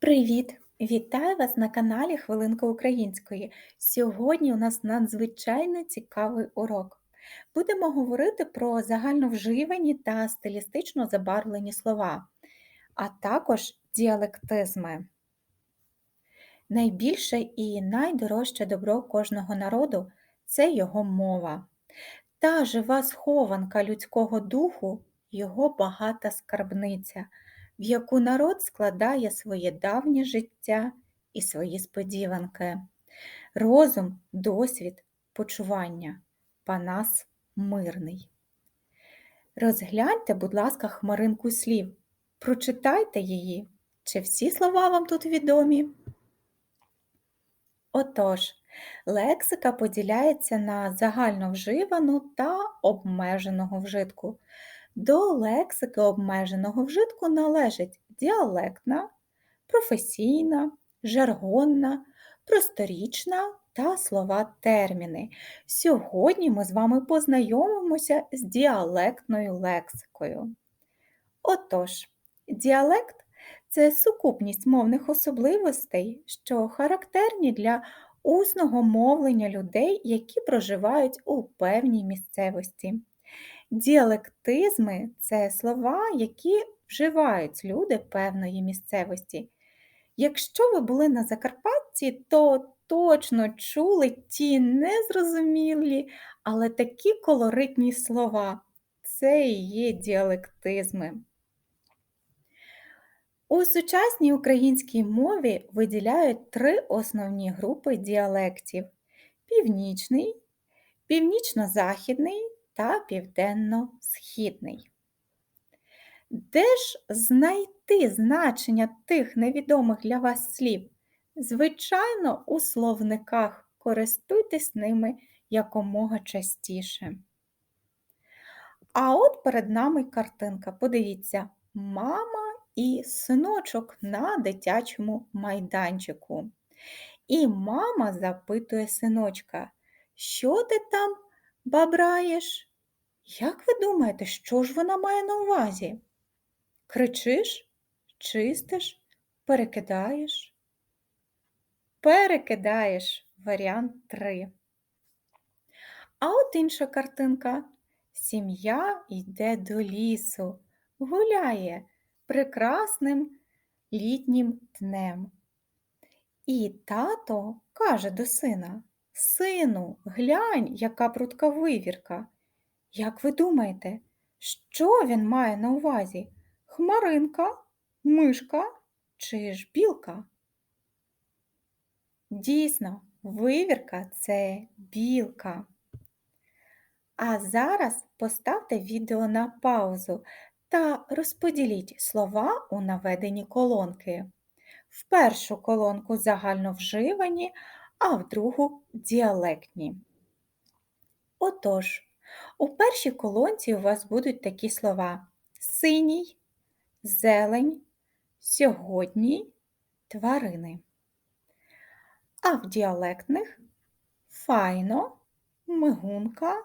Привіт! Вітаю вас на каналі Хвилинка Української. Сьогодні у нас надзвичайно цікавий урок. Будемо говорити про загальновживані та стилістично забарвлені слова, а також діалектизми. Найбільше і найдорожче добро кожного народу це його мова. Та жива схованка людського духу, його багата скарбниця, в яку народ складає своє давнє життя і свої сподіванки, розум, досвід, почування, Панас мирний. Розгляньте, будь ласка, хмаринку слів, прочитайте її. Чи всі слова вам тут відомі? Отож, лексика поділяється на загальновживану та обмеженого вжитку. До лексики обмеженого вжитку належить діалектна, професійна, жаргонна, просторічна та слова терміни. Сьогодні ми з вами познайомимося з діалектною лексикою. Отож, діалект це сукупність мовних особливостей, що характерні для усного мовлення людей, які проживають у певній місцевості. Діалектизми це слова, які вживають люди певної місцевості. Якщо ви були на Закарпатті, то точно чули ті незрозумілі, але такі колоритні слова. Це і є діалектизми. У сучасній українській мові виділяють три основні групи діалектів: північний, північно-західний та південно-східний. Де ж знайти значення тих невідомих для вас слів? Звичайно, у словниках користуйтесь ними якомога частіше. А от перед нами картинка. Подивіться, мама і синочок на дитячому майданчику. І мама запитує синочка, що ти там бабраєш? Як ви думаєте, що ж вона має на увазі? Кричиш, чистиш, перекидаєш? Перекидаєш варіант 3. А от інша картинка. Сім'я йде до лісу, гуляє прекрасним літнім днем. І тато каже до сина Сину, глянь, яка прудка вивірка. Як ви думаєте, що він має на увазі? Хмаринка, мишка чи ж білка? Дійсно, вивірка це білка. А зараз поставте відео на паузу та розподіліть слова у наведені колонки. В першу колонку загальновживані, а в другу діалектні. Отож, у першій колонці у вас будуть такі слова синій, зелень, сьогодні, тварини. А в діалектних файно, мигунка,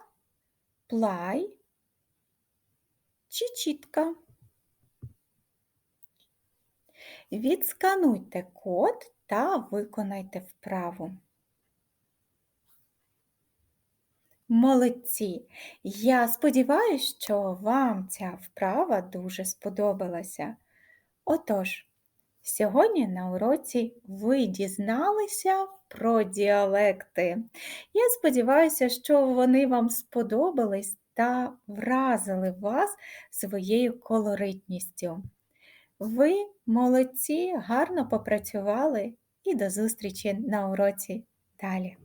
плай, чи чітка. Відскануйте код та виконайте вправу. Молодці! Я сподіваюся, що вам ця вправа дуже сподобалася. Отож, сьогодні на уроці ви дізналися про діалекти. Я сподіваюся, що вони вам сподобались та вразили вас своєю колоритністю. Ви молодці, гарно попрацювали і до зустрічі на уроці далі!